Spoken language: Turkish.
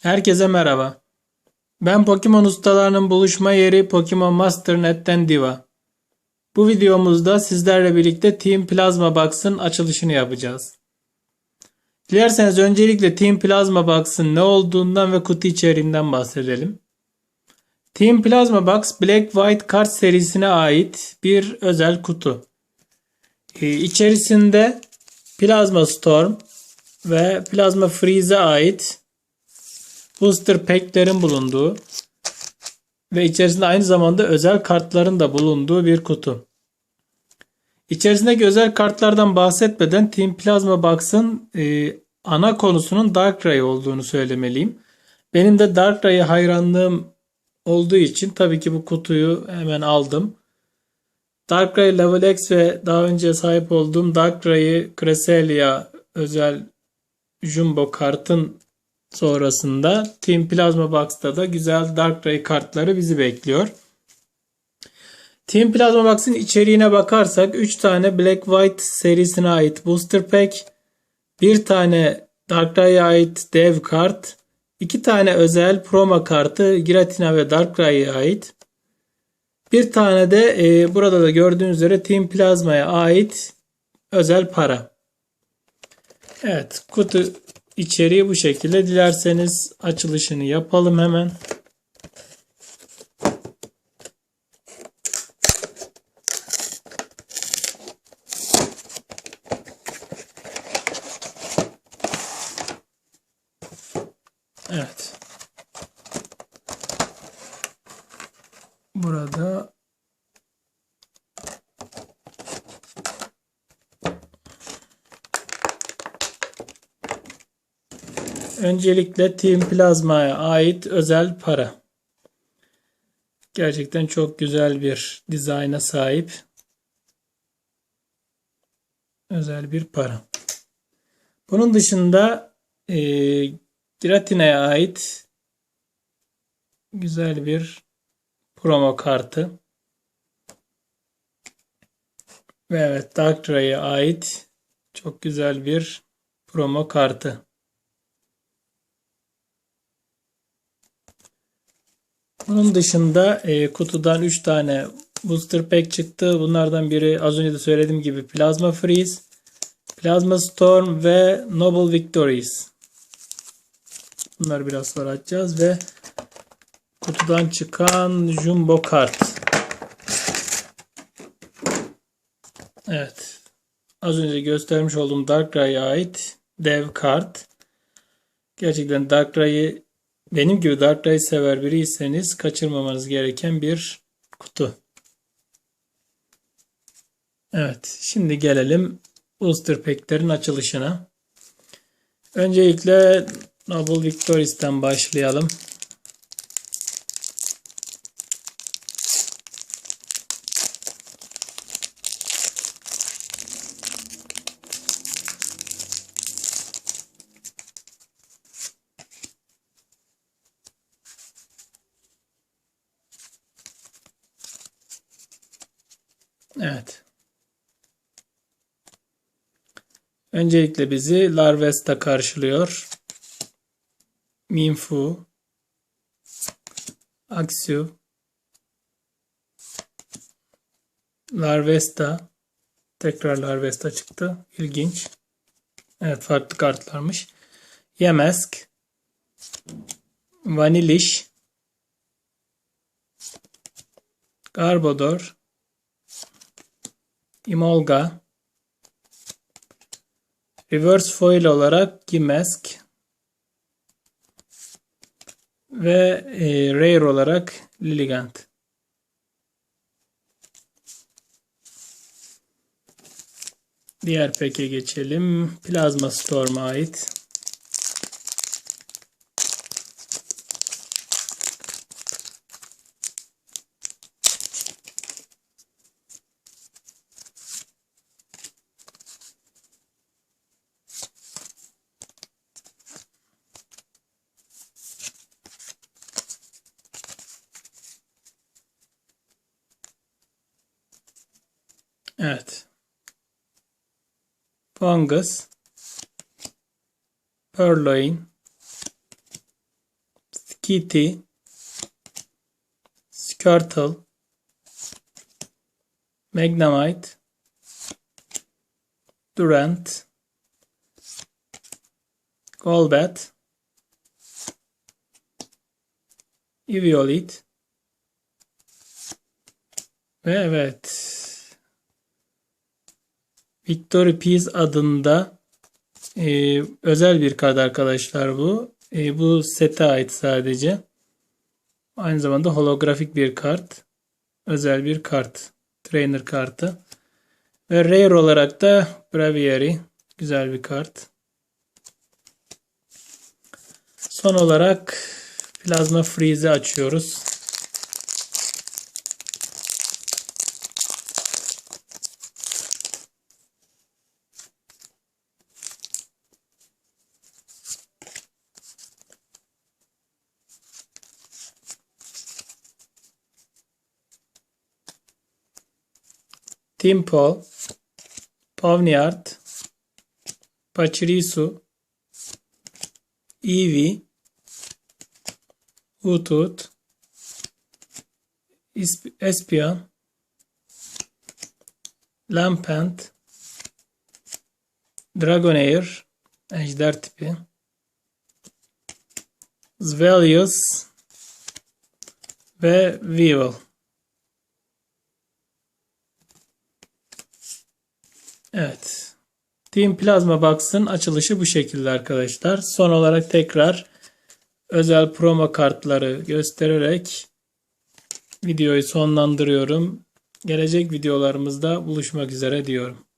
Herkese merhaba. Ben Pokemon ustalarının buluşma yeri Pokemon Master Net'ten Diva. Bu videomuzda sizlerle birlikte Team Plasma Box'ın açılışını yapacağız. Dilerseniz öncelikle Team Plasma Box'ın ne olduğundan ve kutu içeriğinden bahsedelim. Team Plasma Box Black White kart serisine ait bir özel kutu. Ee, İçerisinde Plasma Storm ve Plasma Freeze'e ait booster pack'lerin bulunduğu ve içerisinde aynı zamanda özel kartların da bulunduğu bir kutu. İçerisindeki özel kartlardan bahsetmeden Team Plasma Box'ın e, ana konusunun Darkrai olduğunu söylemeliyim. Benim de Darkrai'ye hayranlığım olduğu için tabii ki bu kutuyu hemen aldım. Darkrai Level X ve daha önce sahip olduğum Darkrai Cresselia özel Jumbo kartın sonrasında Team Plasma Box'ta da güzel Darkrai kartları bizi bekliyor. Team Plasma Box'ın içeriğine bakarsak 3 tane Black White serisine ait Booster Pack, bir tane Darkrai'ye ait dev kart, iki tane özel promo kartı Giratina ve Darkrai'ye ait. Bir tane de e, burada da gördüğünüz üzere Team Plasma'ya ait özel para. Evet kutu içeriği bu şekilde. Dilerseniz açılışını yapalım hemen. Evet. Burada Öncelikle Team Plasma'ya ait özel para. Gerçekten çok güzel bir dizayna sahip. Özel bir para. Bunun dışında e, Giratina'ya ait güzel bir promo kartı. Ve evet Darkrai'ye ait çok güzel bir promo kartı. Bunun dışında e, kutudan 3 tane booster pack çıktı. Bunlardan biri az önce de söylediğim gibi Plasma Freeze, Plasma Storm ve Noble Victories. Bunları biraz sonra açacağız ve kutudan çıkan Jumbo kart. Evet. Az önce göstermiş olduğum Darkrai'ye ait dev kart. Gerçekten Darkrai'yi benim gibi Darkrai sever biriyseniz kaçırmamanız gereken bir kutu. Evet, şimdi gelelim Booster Pack'lerin açılışına. Öncelikle Noble Victories'ten başlayalım. Evet. Öncelikle bizi Larvesta karşılıyor. Minfu, Axio, Larvesta, tekrar Larvesta çıktı. İlginç. Evet farklı kartlarmış. Yemesk, Vanilish, Garbodor, Imolga, Reverse Foil olarak Gimesk ve e, Rare olarak Lilligant. Diğer peke geçelim. Plasma Storm'a ait. Evet. Fungus. Purloin. Kitty, Squirtle, Magnemite, Durant, Golbat, Eviolite. Ve evet Victory Peace adında e, özel bir kart arkadaşlar bu. E, bu sete ait sadece. Aynı zamanda holografik bir kart. Özel bir kart. Trainer kartı. Ve rare olarak da Braviary. Güzel bir kart. Son olarak Plasma Freeze'i açıyoruz. Timpo, Pawniard, Pachirisu, Eevee, Utut, Espion, Lampent, Dragonair, Ejder tipi, Zvelius ve Weevil. Evet. Team Plasma Box'ın açılışı bu şekilde arkadaşlar. Son olarak tekrar özel promo kartları göstererek videoyu sonlandırıyorum. Gelecek videolarımızda buluşmak üzere diyorum.